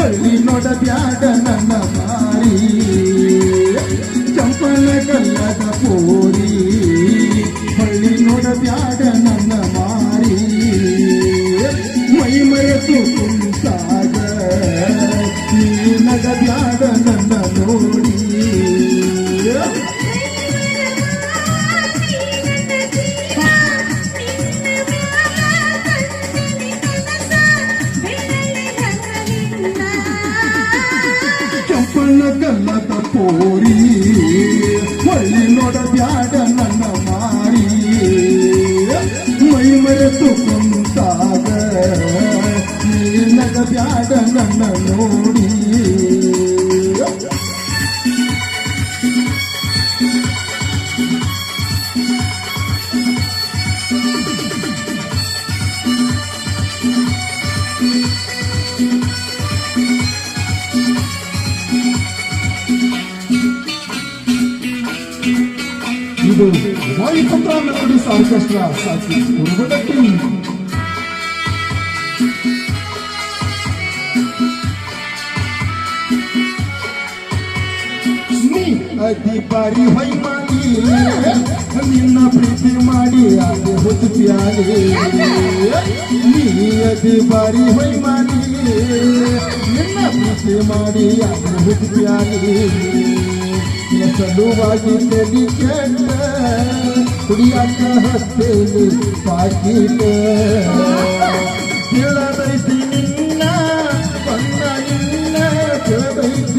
ಹೊಳ್ಳಿ ನೋಡ ಬ್ಯಾಡ ನನ್ನ ಮಾರಿ ಚಂಪನ ಕಲ್ಲದ ಪೋರಿ. ಹೊಳ್ಳಿ ನೋಡ ಬ್ಯಾಡ ನನ್ನ ಮಾರಿ ಮೈ ಮರೆತು ಕುಂತಾಗ ನೀ ನಗ ನನ್ನ ನೋಡಿ. ಚಂಪನ ಕಲ್ಲದ ಪೋರಿ, ಹೊಳ್ಳಿ ನೋಡ ಬ್ಯಾಡ ನನ್ನ ಮಾರಿ. ಮೈ ಮರೆತು ಕುಂತಾಗ ನೀನಗ ಬ್ಯಾಡ ನನ್ನ ನೋಡಿ. ಇದು ವಾಯುಪುತ್ರ ಮೆಲೋಡಿಸ್ ಆರ್ಕೆಸ್ಟ್ರಾ ಸಾಕಿ ಕುರುಬದಟ್ಟಿ ನೀ ಅತಿ ಬಾರಿ ಹೊಯ್ಮಾಲಿ ನಿನ್ನ ಪ್ರೀತಿ ಮಾಡಿ ಅದೇ ಹೊತ್ತು ಪ್ಯಾಲಿ ನೀ ಅತಿ ಬಾರಿ ಹೊಯ್ಮಾಲಿ ನಿನ್ನ ಪ್ರೀತಿ ಮಾಡಿ ಅದೇ ಹೊತ್ತು ಪ್ಯಾಲಿ ಸಲುವಾಗಿ ನದಿ ಕೆಟ್ಟ ಕುಡಿಯಾಕ ಹಸ್ತೇನೆ ಪಾಕಿಟ. ಕೇಳದೈತಿ ನಿನ್ನ ಬಣ್ಣ ನಿನ್ನ ಕೇಳದೈತಿ